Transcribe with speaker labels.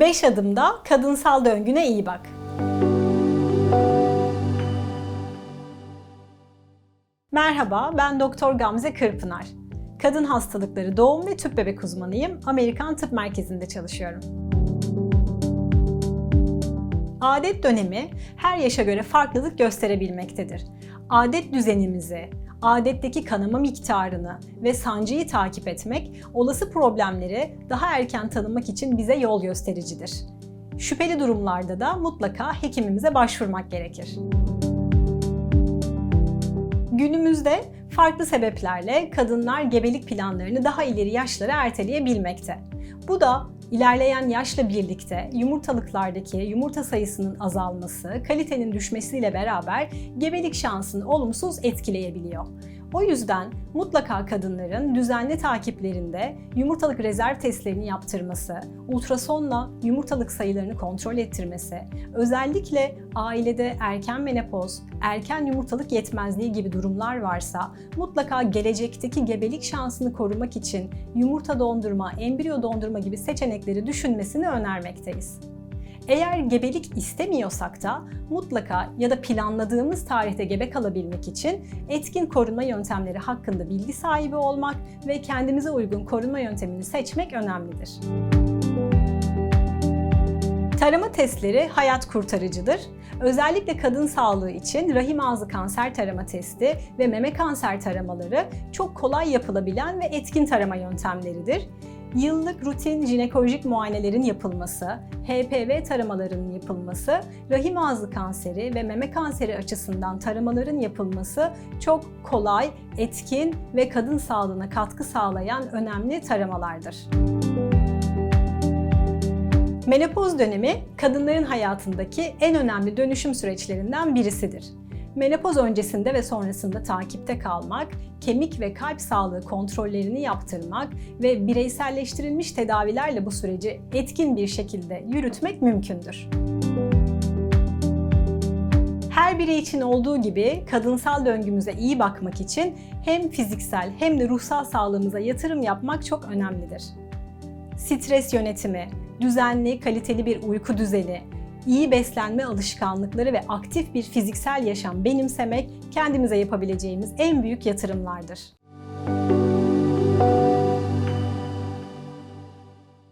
Speaker 1: 5 adımda kadınsal döngüne iyi bak. Merhaba, ben Doktor Gamze Kırpınar. Kadın hastalıkları doğum ve tüp bebek uzmanıyım. Amerikan Tıp Merkezi'nde çalışıyorum. Adet dönemi her yaşa göre farklılık gösterebilmektedir. Adet düzenimizi, adetteki kanama miktarını ve sancıyı takip etmek olası problemleri daha erken tanımak için bize yol göstericidir. Şüpheli durumlarda da mutlaka hekimimize başvurmak gerekir. Günümüzde farklı sebeplerle kadınlar gebelik planlarını daha ileri yaşlara erteleyebilmekte. Bu da ilerleyen yaşla birlikte yumurtalıklardaki yumurta sayısının azalması, kalitenin düşmesiyle beraber gebelik şansını olumsuz etkileyebiliyor. O yüzden mutlaka kadınların düzenli takiplerinde yumurtalık rezerv testlerini yaptırması, ultrasonla yumurtalık sayılarını kontrol ettirmesi, özellikle ailede erken menopoz, erken yumurtalık yetmezliği gibi durumlar varsa mutlaka gelecekteki gebelik şansını korumak için yumurta dondurma, embriyo dondurma gibi seçenekleri düşünmesini önermekteyiz. Eğer gebelik istemiyorsak da mutlaka ya da planladığımız tarihte gebe kalabilmek için etkin korunma yöntemleri hakkında bilgi sahibi olmak ve kendimize uygun korunma yöntemini seçmek önemlidir. Tarama testleri hayat kurtarıcıdır. Özellikle kadın sağlığı için rahim ağzı kanser tarama testi ve meme kanser taramaları çok kolay yapılabilen ve etkin tarama yöntemleridir. Yıllık rutin jinekolojik muayenelerin yapılması, HPV taramalarının yapılması, rahim ağzı kanseri ve meme kanseri açısından taramaların yapılması çok kolay, etkin ve kadın sağlığına katkı sağlayan önemli taramalardır. Menopoz dönemi kadınların hayatındaki en önemli dönüşüm süreçlerinden birisidir. Menopoz öncesinde ve sonrasında takipte kalmak, kemik ve kalp sağlığı kontrollerini yaptırmak ve bireyselleştirilmiş tedavilerle bu süreci etkin bir şekilde yürütmek mümkündür. Her biri için olduğu gibi kadınsal döngümüze iyi bakmak için hem fiziksel hem de ruhsal sağlığımıza yatırım yapmak çok önemlidir. Stres yönetimi, düzenli, kaliteli bir uyku düzeni, iyi beslenme alışkanlıkları ve aktif bir fiziksel yaşam benimsemek kendimize yapabileceğimiz en büyük yatırımlardır.